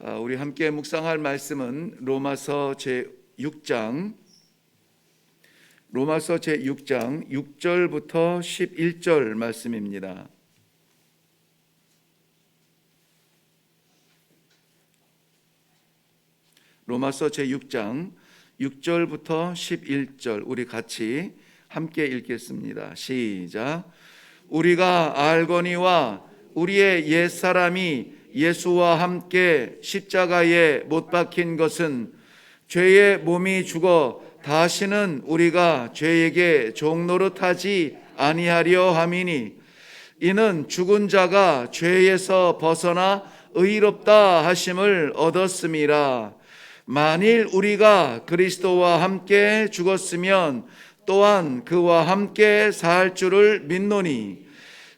아, 우리 함께 묵상할 말씀은 로마서 제 6장 로마서 제 6장 6절부터 11절 말씀입니다. 로마서 제 6장 6절부터 11절 우리 같이 함께 읽겠습니다. 시작. 우리가 알거니와 우리의 옛 사람이 예수와 함께 십자가에 못 박힌 것은 죄의 몸이 죽어 다시는 우리가 죄에게 종노릇하지 아니하려 함이니 이는 죽은 자가 죄에서 벗어나 의롭다 하심을 얻었음이라 만일 우리가 그리스도와 함께 죽었으면 또한 그와 함께 살 줄을 믿노니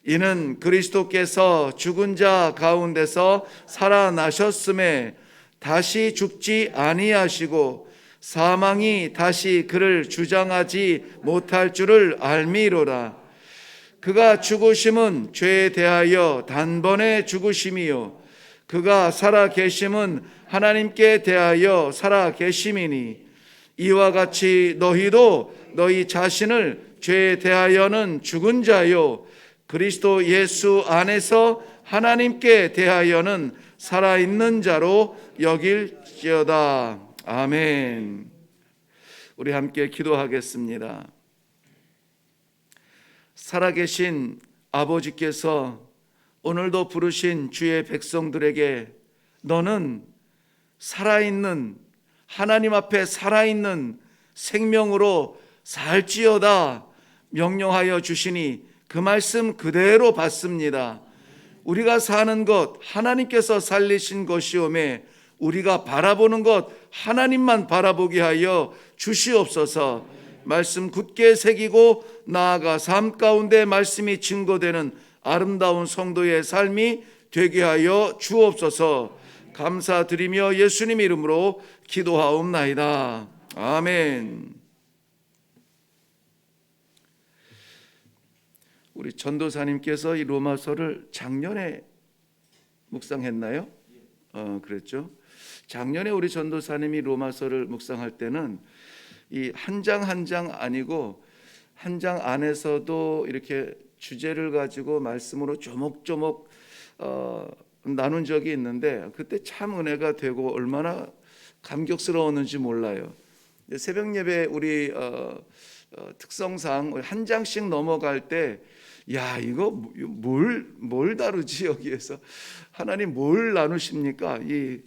이는 그리스도께서 죽은 자 가운데서 살아나셨음에 다시 죽지 아니하시고 사망이 다시 그를 주장하지 못할 줄을 알미로라. 그가 죽으심은 죄에 대하여 단번에 죽으심이요. 그가 살아 계심은 하나님께 대하여 살아 계심이니 이와 같이 너희도 너희 자신을 죄에 대하여는 죽은 자요 그리스도 예수 안에서 하나님께 대하여는 살아있는 자로 여길지어다. 아멘. 우리 함께 기도하겠습니다. 살아계신 아버지께서 오늘도 부르신 주의 백성들에게 너는 살아있는 하나님 앞에 살아있는 생명으로 살지어다 명령하여 주시니 그 말씀 그대로 받습니다. 우리가 사는 것 하나님께서 살리신 것이오매 우리가 바라보는 것 하나님만 바라보게 하여 주시옵소서. 말씀 굳게 새기고 나아가 삶 가운데 말씀이 증거되는 아름다운 성도의 삶이 되게 하여 주옵소서. 감사드리며 예수님 이름으로 기도하옵나이다. 아멘. 우리 전도사님께서 이 로마서를 작년에 묵상했나요? 어, 그랬죠. 작년에 우리 전도사님이 로마서를 묵상할 때는 이 한 장 한 장 아니고 한 장 안에서도 이렇게 주제를 가지고 말씀으로 조목조목 어, 나눈 적이 있는데 그때 참 은혜가 되고 얼마나 감격스러웠는지 몰라요. 새벽 예배 우리 어, 어, 특성상 한 장씩 넘어갈 때, 야 이거 뭘뭘 뭘 다루지 여기에서 하나님 뭘 나누십니까? 이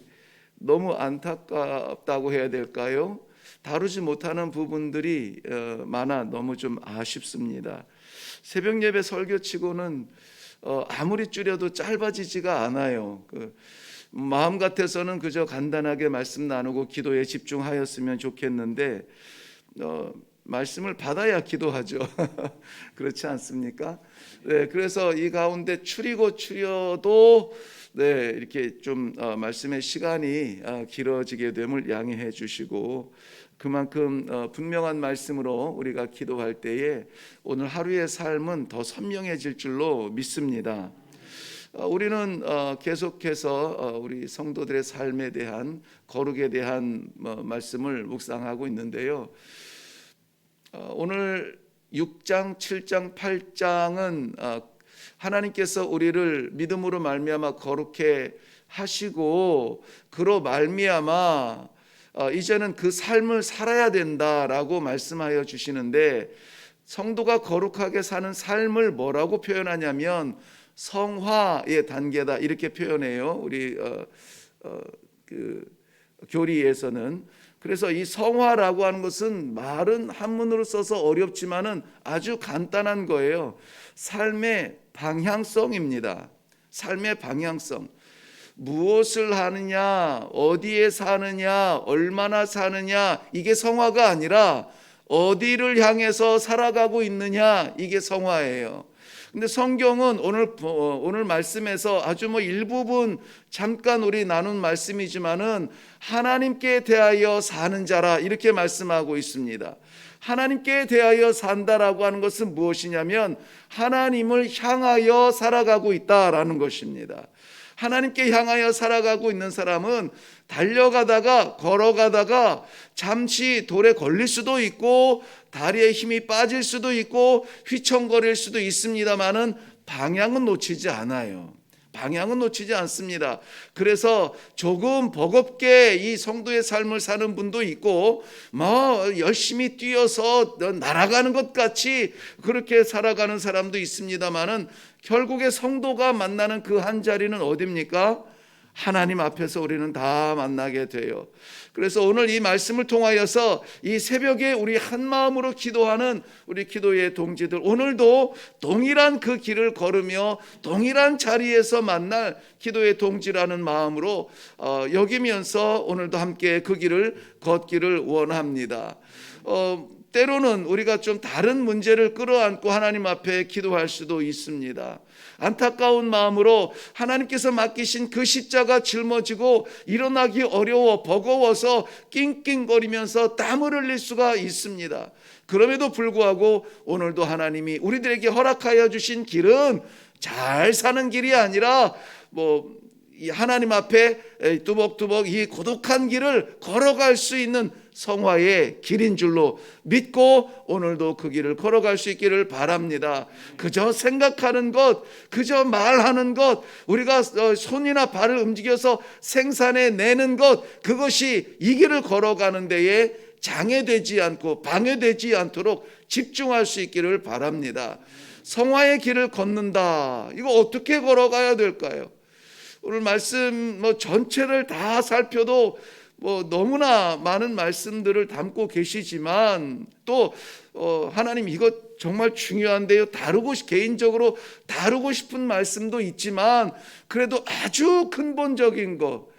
너무 안타깝다고 해야 될까요? 다루지 못하는 부분들이 어, 많아 너무 좀 아쉽습니다. 새벽 예배 설교치고는 어, 아무리 줄여도 짧아지지가 않아요. 그 마음 같아서는 그저 간단하게 말씀 나누고 기도에 집중하였으면 좋겠는데 어, 말씀을 받아야 기도하죠. 그렇지 않습니까? 네, 그래서 이 가운데 추리고 추려도 네, 이렇게 좀 어, 말씀의 시간이 어, 길어지게 됨을 양해해 주시고 그만큼 어, 분명한 말씀으로 우리가 기도할 때에 오늘 하루의 삶은 더 선명해질 줄로 믿습니다. 어, 우리는 어, 계속해서 어, 우리 성도들의 삶에 대한 거룩에 대한 뭐, 말씀을 묵상하고 있는데요. 어, 오늘 6장, 7장, 8장은 어, 하나님께서 우리를 믿음으로 말미암아 거룩해 하시고 그로 말미암아 어, 이제는 그 삶을 살아야 된다라고 말씀하여 주시는데 성도가 거룩하게 사는 삶을 뭐라고 표현하냐면 성화의 단계다 이렇게 표현해요. 우리 어, 어, 그 교리에서는 그래서 이 성화라고 하는 것은 말은 한문으로 써서 어렵지만은 아주 간단한 거예요. 삶의 방향성입니다. 삶의 방향성. 무엇을 하느냐, 어디에 사느냐, 얼마나 사느냐, 이게 성화가 아니라 어디를 향해서 살아가고 있느냐, 이게 성화예요. 근데 성경은 오늘 어, 오늘 말씀에서 아주 뭐 일부분 잠깐 우리 나눈 말씀이지만은 하나님께 대하여 사는 자라 이렇게 말씀하고 있습니다. 하나님께 대하여 산다라고 하는 것은 무엇이냐면 하나님을 향하여 살아가고 있다라는 것입니다. 하나님께 향하여 살아가고 있는 사람은 달려가다가 걸어가다가 잠시 돌에 걸릴 수도 있고 다리에 힘이 빠질 수도 있고 휘청거릴 수도 있습니다만은 방향은 놓치지 않아요. 방향은 놓치지 않습니다. 그래서 조금 버겁게 이 성도의 삶을 사는 분도 있고, 뭐, 열심히 뛰어서 날아가는 것 같이 그렇게 살아가는 사람도 있습니다만은 결국에 성도가 만나는 그 한 자리는 어딥니까? 하나님 앞에서 우리는 다 만나게 돼요. 그래서 오늘 이 말씀을 통하여서 이 새벽에 우리 한 마음으로 기도하는 우리 기도의 동지들 오늘도 동일한 그 길을 걸으며 동일한 자리에서 만날 기도의 동지라는 마음으로 어, 여기면서 오늘도 함께 그 길을 걷기를 원합니다. 어, 때로는 우리가 좀 다른 문제를 끌어안고 하나님 앞에 기도할 수도 있습니다. 안타까운 마음으로 하나님께서 맡기신 그 십자가 짊어지고 일어나기 어려워 버거워서 낑낑거리면서 땀을 흘릴 수가 있습니다. 그럼에도 불구하고 오늘도 하나님이 우리들에게 허락하여 주신 길은 잘 사는 길이 아니라 뭐 하나님 앞에 뚜벅뚜벅 이 고독한 길을 걸어갈 수 있는 성화의 길인 줄로 믿고 오늘도 그 길을 걸어갈 수 있기를 바랍니다. 그저 생각하는 것, 그저 말하는 것, 우리가 어, 손이나 발을 움직여서 생산해 내는 것, 그것이 이 길을 걸어가는 데에 장애되지 않고 방해되지 않도록 집중할 수 있기를 바랍니다. 성화의 길을 걷는다. 이거 어떻게 걸어가야 될까요? 오늘 말씀 뭐 전체를 다 살펴도 뭐 너무나 많은 말씀들을 담고 계시지만 또 어, 하나님 이것 정말 중요한데요. 다루고 개인적으로 다루고 싶은 말씀도 있지만 그래도 아주 근본적인 것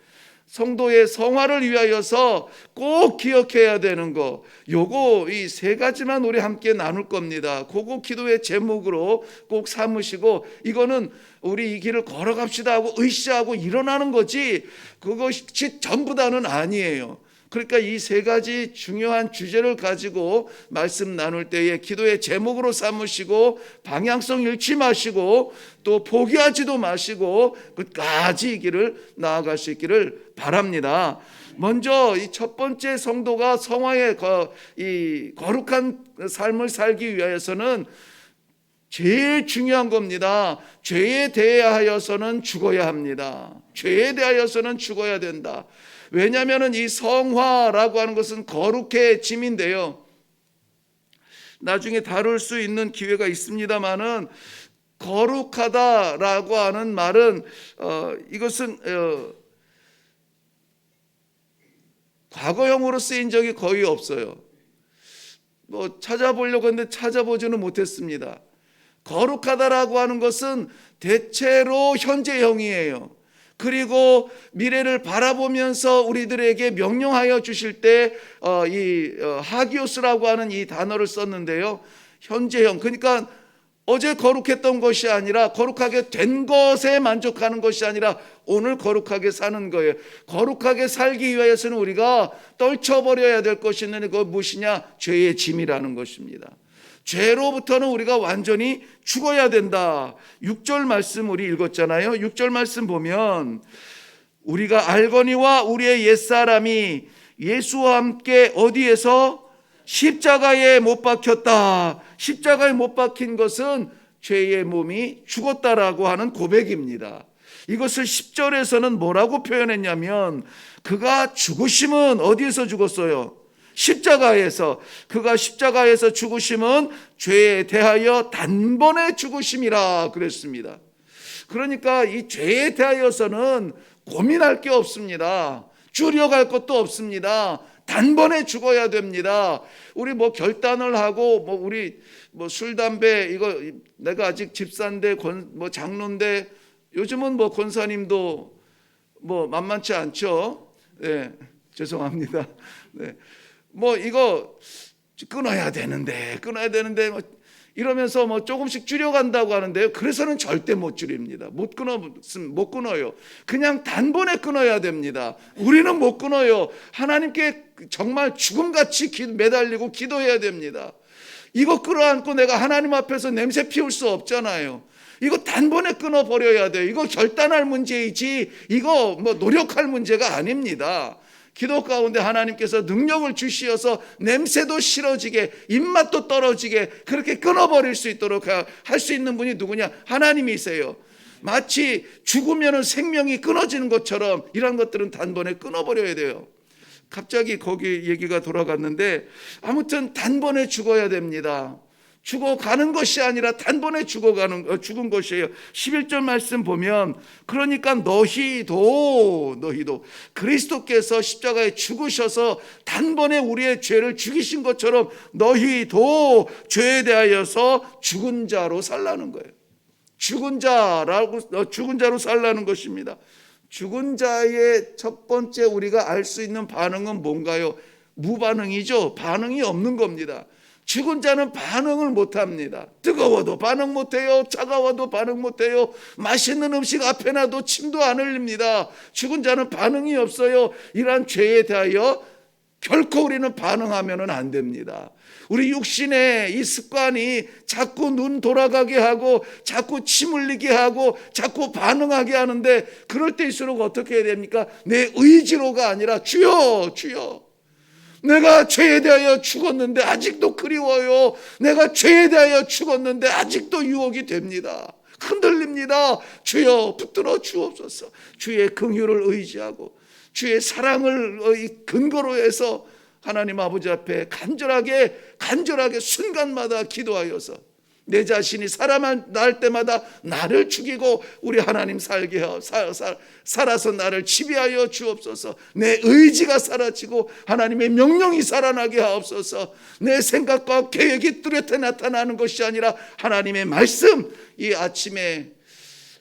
성도의 성화를 위하여서 꼭 기억해야 되는 거. 요거 이 세 가지만 우리 함께 나눌 겁니다. 그거 기도의 제목으로 꼭 삼으시고 이거는 우리 이 길을 걸어갑시다 하고 으쌰하고 일어나는 거지 그것이 전부 다는 아니에요. 그러니까 이 세 가지 중요한 주제를 가지고 말씀 나눌 때에 기도의 제목으로 삼으시고 방향성 잃지 마시고 또 포기하지도 마시고 끝까지 이 길을 나아갈 수 있기를 바랍니다. 먼저 이 첫 번째 성도가 성화의 이 거룩한 삶을 살기 위하여서는 제일 중요한 겁니다. 죄에 대하여서는 죽어야 합니다. 죄에 대하여서는 죽어야 된다. 왜냐하면 이 성화라고 하는 것은 거룩해짐인데요. 나중에 다룰 수 있는 기회가 있습니다만은 거룩하다라고 하는 말은 어, 이것은 어, 과거형으로 쓰인 적이 거의 없어요. 뭐 찾아보려고 했는데 찾아보지는 못했습니다. 거룩하다라고 하는 것은 대체로 현재형이에요. 그리고 미래를 바라보면서 우리들에게 명령하여 주실 때이 어, 어, 하기오스라고 하는 이 단어를 썼는데요. 현재형 그러니까 어제 거룩했던 것이 아니라 거룩하게 된 것에 만족하는 것이 아니라 오늘 거룩하게 사는 거예요. 거룩하게 살기 위해서는 우리가 떨쳐버려야 될 것이 있는데 그거 무엇이냐? 죄의 짐이라는 것입니다. 죄로부터는 우리가 완전히 죽어야 된다. 6절 말씀 우리 읽었잖아요. 6절 말씀 보면 우리가 알거니와 우리의 옛사람이 예수와 함께 어디에서 십자가에 못 박혔다. 십자가에 못 박힌 것은 죄의 몸이 죽었다라고 하는 고백입니다. 이것을 10절에서는 뭐라고 표현했냐면 그가 죽으심은 어디에서 죽었어요? 십자가에서 그가 십자가에서 죽으심은 죄에 대하여 단번에 죽으심이라 그랬습니다. 그러니까 이 죄에 대하여서는 고민할 게 없습니다. 줄여갈 것도 없습니다. 단번에 죽어야 됩니다. 우리 뭐 결단을 하고 뭐 우리 뭐 술 담배 이거 내가 아직 집사인데 권, 뭐 장로인데 요즘은 뭐 권사님도 뭐 만만치 않죠. 네, 죄송합니다. 네. 뭐 이거 끊어야 되는데 끊어야 되는데 뭐 이러면서 뭐 조금씩 줄여간다고 하는데요. 그래서는 절대 못 줄입니다. 못 끊어 못 끊어요. 그냥 단번에 끊어야 됩니다. 우리는 못 끊어요. 하나님께 정말 죽음같이 매달리고 기도해야 됩니다. 이거 끌어안고 내가 하나님 앞에서 냄새 피울 수 없잖아요. 이거 단번에 끊어 버려야 돼요. 이거 결단할 문제이지 이거 뭐 노력할 문제가 아닙니다. 기도 가운데 하나님께서 능력을 주시어서 냄새도 싫어지게 입맛도 떨어지게 그렇게 끊어버릴 수 있도록 할 수 있는 분이 누구냐? 하나님이세요. 마치 죽으면 생명이 끊어지는 것처럼 이런 것들은 단번에 끊어버려야 돼요. 갑자기 거기 얘기가 돌아갔는데 아무튼 단번에 죽어야 됩니다. 죽어가는 것이 아니라 단번에 죽어가는 어, 죽은 것이에요. 11절 말씀 보면 그러니까 너희도 너희도 그리스도께서 십자가에 죽으셔서 단번에 우리의 죄를 죽이신 것처럼 너희도 죄에 대하여서 죽은 자로 살라는 거예요. 죽은 자라고 어, 죽은 자로 살라는 것입니다. 죽은 자의 첫 번째 우리가 알 수 있는 반응은 뭔가요? 무반응이죠. 반응이 없는 겁니다. 죽은 자는 반응을 못 합니다. 뜨거워도 반응 못 해요. 차가워도 반응 못 해요. 맛있는 음식 앞에 놔도 침도 안 흘립니다. 죽은 자는 반응이 없어요. 이러한 죄에 대하여 결코 우리는 반응하면 안 됩니다. 우리 육신의 이 습관이 자꾸 눈 돌아가게 하고 자꾸 침 흘리게 하고 자꾸 반응하게 하는데 그럴 때일수록 어떻게 해야 됩니까? 내 의지로가 아니라 주여 주여 내가 죄에 대하여 죽었는데 아직도 그리워요. 내가 죄에 대하여 죽었는데 아직도 유혹이 됩니다. 흔들립니다. 주여 붙들어 주옵소서. 주의 긍휼을 의지하고 주의 사랑을 근거로 해서 하나님 아버지 앞에 간절하게 간절하게 순간마다 기도하여서 내 자신이 살아만 날 때마다 나를 죽이고 우리 하나님 살게 하여 살아서 나를 지배하여 주옵소서. 내 의지가 사라지고 하나님의 명령이 살아나게 하옵소서. 내 생각과 계획이 뚜렷해 나타나는 것이 아니라 하나님의 말씀. 이 아침에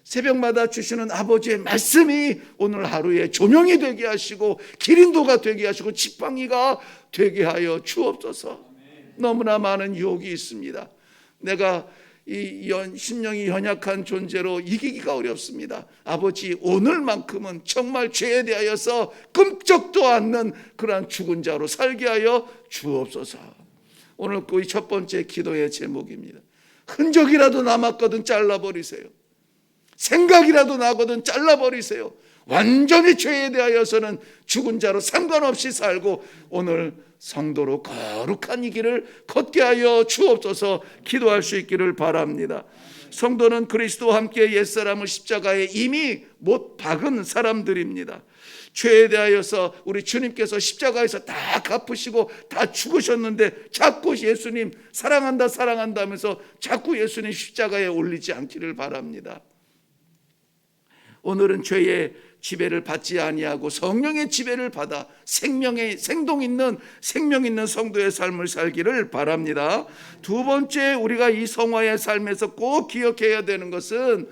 새벽마다 주시는 아버지의 말씀이 오늘 하루에 조명이 되게 하시고 기린도가 되게 하시고 지팡이가 되게 하여 주옵소서. 너무나 많은 유혹이 있습니다 내가 이 연, 심령이 연약한 존재로 이기기가 어렵습니다. 아버지, 오늘만큼은 정말 죄에 대하여서 끔찍도 않는 그러한 죽은 자로 살게 하여 주옵소서. 오늘 그첫 번째 기도의 제목입니다. 흔적이라도 남았거든 잘라버리세요. 생각이라도 나거든 잘라버리세요. 완전히 죄에 대하여서는 죽은 자로 상관없이 살고 오늘 성도로 거룩한 이 길을 걷게 하여 주옵소서 기도할 수 있기를 바랍니다. 성도는 그리스도와 함께 옛사람을 십자가에 이미 못 박은 사람들입니다. 죄에 대하여서 우리 주님께서 십자가에서 다 갚으시고 다 죽으셨는데 자꾸 예수님 사랑한다 사랑한다 하면서 자꾸 예수님 십자가에 올리지 않기를 바랍니다. 오늘은 죄의 지배를 받지 아니하고 성령의 지배를 받아 생명의 생동 있는 생명 있는 성도의 삶을 살기를 바랍니다. 두 번째 우리가 이 성화의 삶에서 꼭 기억해야 되는 것은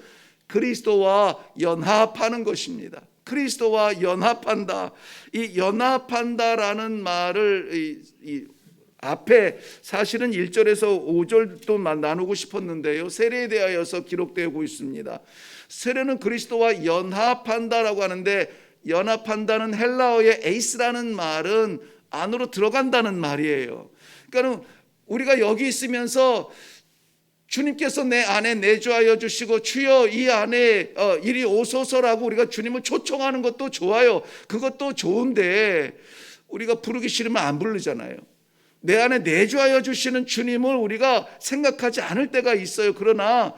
그리스도와 연합하는 것입니다. 그리스도와 연합한다. 이 연합한다라는 말을 이, 이 앞에 사실은 1절에서 5절도 나누고 싶었는데요. 세례에 대하여서 기록되고 있습니다. 세례는 그리스도와 연합한다라고 하는데 연합한다는 헬라어의 에이스라는 말은 안으로 들어간다는 말이에요. 그러니까 우리가 여기 있으면서 주님께서 내 안에 내주하여 주시고 주여 이 안에 어, 이리 오소서라고 우리가 주님을 초청하는 것도 좋아요. 그것도 좋은데 우리가 부르기 싫으면 안 부르잖아요. 내 안에 내주하여 주시는 주님을 우리가 생각하지 않을 때가 있어요. 그러나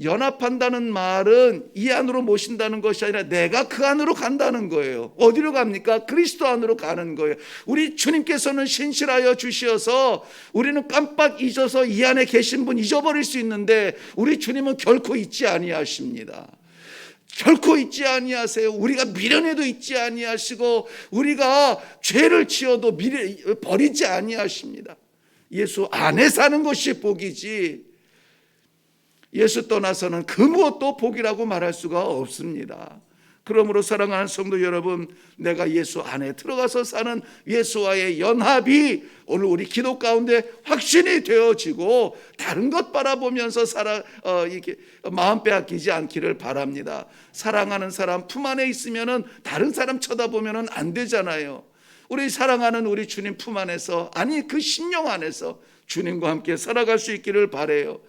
연합한다는 말은 이 안으로 모신다는 것이 아니라 내가 그 안으로 간다는 거예요. 어디로 갑니까? 그리스도 안으로 가는 거예요. 우리 주님께서는 신실하여 주시어서 우리는 깜빡 잊어서 이 안에 계신 분 잊어버릴 수 있는데 우리 주님은 결코 잊지 아니하십니다. 결코 잊지 아니하세요. 우리가 미련에도 잊지 아니하시고 우리가 죄를 지어도 미련, 버리지 아니하십니다. 예수 안에 사는 것이 복이지 예수 떠나서는 그 무엇도 복이라고 말할 수가 없습니다. 그러므로 사랑하는 성도 여러분, 내가 예수 안에 들어가서 사는 예수와의 연합이 오늘 우리 기도 가운데 확신이 되어지고 다른 것 바라보면서 살아 어, 이렇게 마음 빼앗기지 않기를 바랍니다. 사랑하는 사람 품 안에 있으면은 다른 사람 쳐다보면은 안 되잖아요. 우리 사랑하는 우리 주님 품 안에서 아니 그 신령 안에서 주님과 함께 살아갈 수 있기를 바래요.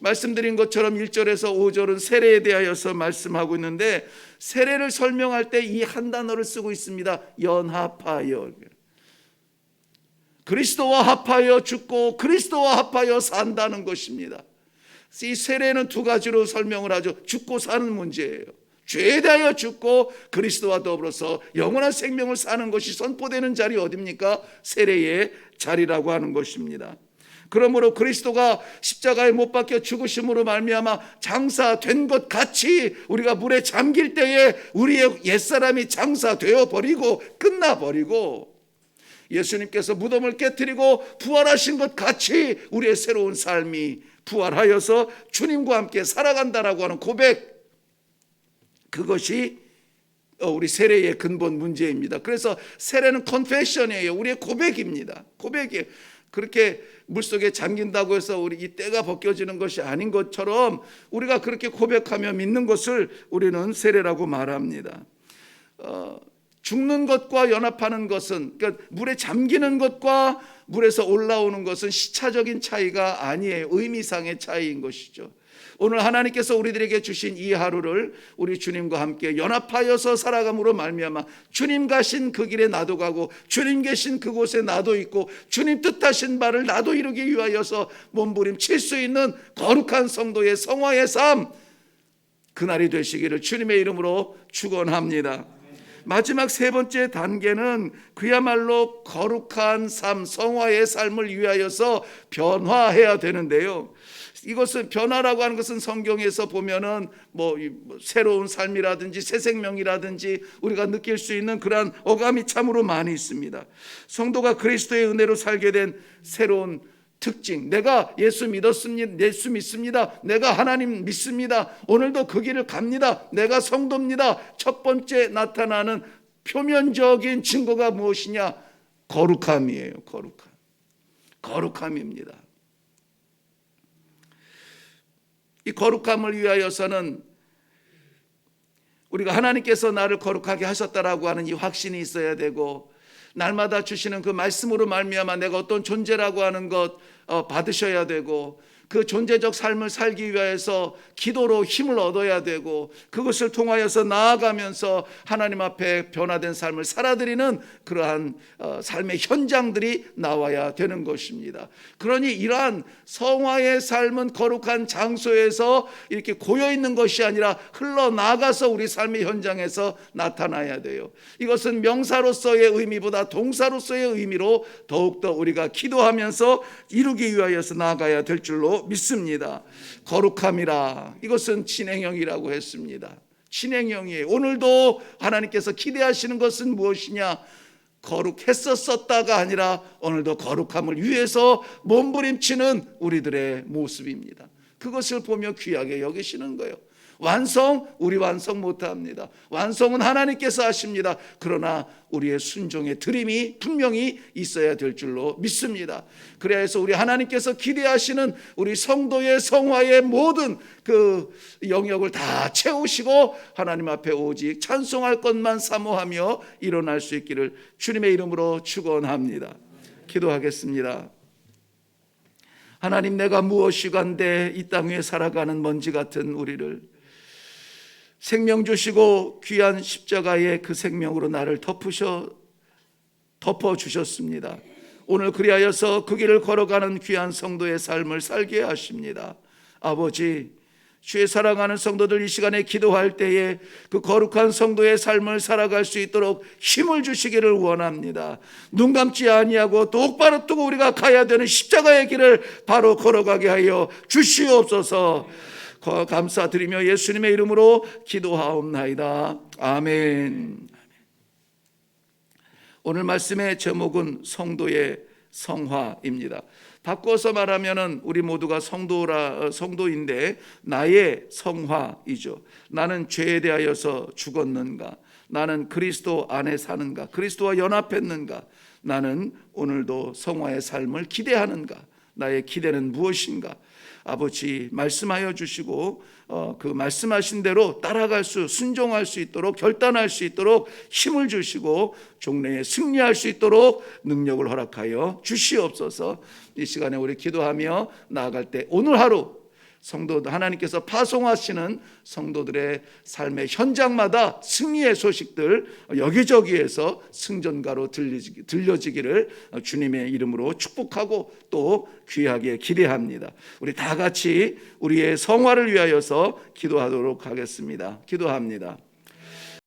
말씀드린 것처럼 1절에서 5절은 세례에 대하여서 말씀하고 있는데 세례를 설명할 때 이 한 단어를 쓰고 있습니다. 연합하여. 그리스도와 합하여 죽고 그리스도와 합하여 산다는 것입니다. 이 세례는 두 가지로 설명을 하죠. 죽고 사는 문제예요. 죄에 대하여 죽고 그리스도와 더불어서 영원한 생명을 사는 것이 선포되는 자리 어딥니까? 세례의 자리라고 하는 것입니다. 그러므로 그리스도가 십자가에 못 박혀 죽으심으로 말미암아 장사된 것 같이 우리가 물에 잠길 때에 우리의 옛사람이 장사되어 버리고 끝나 버리고 예수님께서 무덤을 깨뜨리고 부활하신 것 같이 우리의 새로운 삶이 부활하여서 주님과 함께 살아간다라고 하는 고백 그것이 어, 우리 세례의 근본 문제입니다. 그래서 세례는 컨페션이에요. 우리의 고백입니다. 고백이에요. 그렇게 물속에 잠긴다고 해서 우리 이 때가 벗겨지는 것이 아닌 것처럼 우리가 그렇게 고백하며 믿는 것을 우리는 세례라고 말합니다. 어, 죽는 것과 연합하는 것은 그러니까 물에 잠기는 것과 물에서 올라오는 것은 시차적인 차이가 아니에요. 의미상의 차이인 것이죠. 오늘 하나님께서 우리들에게 주신 이 하루를 우리 주님과 함께 연합하여서 살아감으로 말미암아 주님 가신 그 길에 나도 가고 주님 계신 그곳에 나도 있고 주님 뜻하신 바를 나도 이루기 위하여서 몸부림칠 수 있는 거룩한 성도의 성화의 삶 그날이 되시기를 주님의 이름으로 축원합니다. 마지막 세 번째 단계는 그야말로 거룩한 삶, 성화의 삶을 위하여서 변화해야 되는데요. 이것은 변화라고 하는 것은 성경에서 보면은 뭐 새로운 삶이라든지 새 생명이라든지 우리가 느낄 수 있는 그러한 어감이 참으로 많이 있습니다. 성도가 그리스도의 은혜로 살게 된 새로운 특징. 내가 예수 믿었습니다. 예수 믿습니다. 내가 하나님 믿습니다. 오늘도 그 길을 갑니다. 내가 성도입니다. 첫 번째 나타나는 표면적인 증거가 무엇이냐? 거룩함이에요. 거룩함. 거룩함입니다. 이 거룩함을 위하여서는 우리가 하나님께서 나를 거룩하게 하셨다라고 하는 이 확신이 있어야 되고 날마다 주시는 그 말씀으로 말미암아 내가 어떤 존재라고 하는 것 어, 받으셔야 되고 그 존재적 삶을 살기 위해서 기도로 힘을 얻어야 되고 그것을 통하여서 나아가면서 하나님 앞에 변화된 삶을 살아드리는 그러한 어, 삶의 현장들이 나와야 되는 것입니다. 그러니 이러한 성화의 삶은 거룩한 장소에서 이렇게 고여 있는 것이 아니라 흘러나가서 우리 삶의 현장에서 나타나야 돼요. 이것은 명사로서의 의미보다 동사로서의 의미로 더욱더 우리가 기도하면서 이루기 위하여서 나아가야 될 줄로 믿습니다. 거룩함이라 이것은 진행형이라고 했습니다. 진행형이에요. 오늘도 하나님께서 기대하시는 것은 무엇이냐? 거룩했었었다가 아니라 오늘도 거룩함을 위해서 몸부림치는 우리들의 모습입니다. 그것을 보며 귀하게 여기시는 거예요. 완성 우리 완성 못합니다. 완성은 하나님께서 하십니다. 그러나 우리의 순종의 드림이 분명히 있어야 될 줄로 믿습니다. 그래야 해서 우리 하나님께서 기대하시는 우리 성도의 성화의 모든 그 영역을 다 채우시고 하나님 앞에 오직 찬송할 것만 사모하며 일어날 수 있기를 주님의 이름으로 축원합니다. 기도하겠습니다. 하나님 내가 무엇이간데 이땅 위에 살아가는 먼지 같은 우리를 생명 주시고 귀한 십자가의 그 생명으로 나를 덮으셔 덮어 주셨습니다. 오늘 그리하여서 그 길을 걸어가는 귀한 성도의 삶을 살게 하십니다. 아버지, 주의 사랑하는 성도들 이 시간에 기도할 때에 그 거룩한 성도의 삶을 살아갈 수 있도록 힘을 주시기를 원합니다. 눈 감지 아니하고 똑바로 뜨고 우리가 가야 되는 십자가의 길을 바로 걸어가게 하여 주시옵소서. 감사드리며 예수님의 이름으로 기도하옵나이다. 아멘. 오늘 말씀의 제목은 성도의 성화입니다. 바꿔서 말하면은 우리 모두가 성도라 성도인데 나의 성화이죠. 나는 죄에 대하여서 죽었는가? 나는 그리스도 안에 사는가? 그리스도와 연합했는가? 나는 오늘도 성화의 삶을 기대하는가? 나의 기대는 무엇인가? 아버지 말씀하여 주시고 어, 그 말씀하신 대로 따라갈 수 순종할 수 있도록 결단할 수 있도록 힘을 주시고 종래에 승리할 수 있도록 능력을 허락하여 주시옵소서. 이 시간에 우리 기도하며 나아갈 때 오늘 하루 성도 하나님께서 파송하시는 성도들의 삶의 현장마다 승리의 소식들 여기저기에서 승전가로 들려지기를 주님의 이름으로 축복하고 또 귀하게 기대합니다. 우리 다 같이 우리의 성화를 위하여서 기도하도록 하겠습니다. 기도합니다.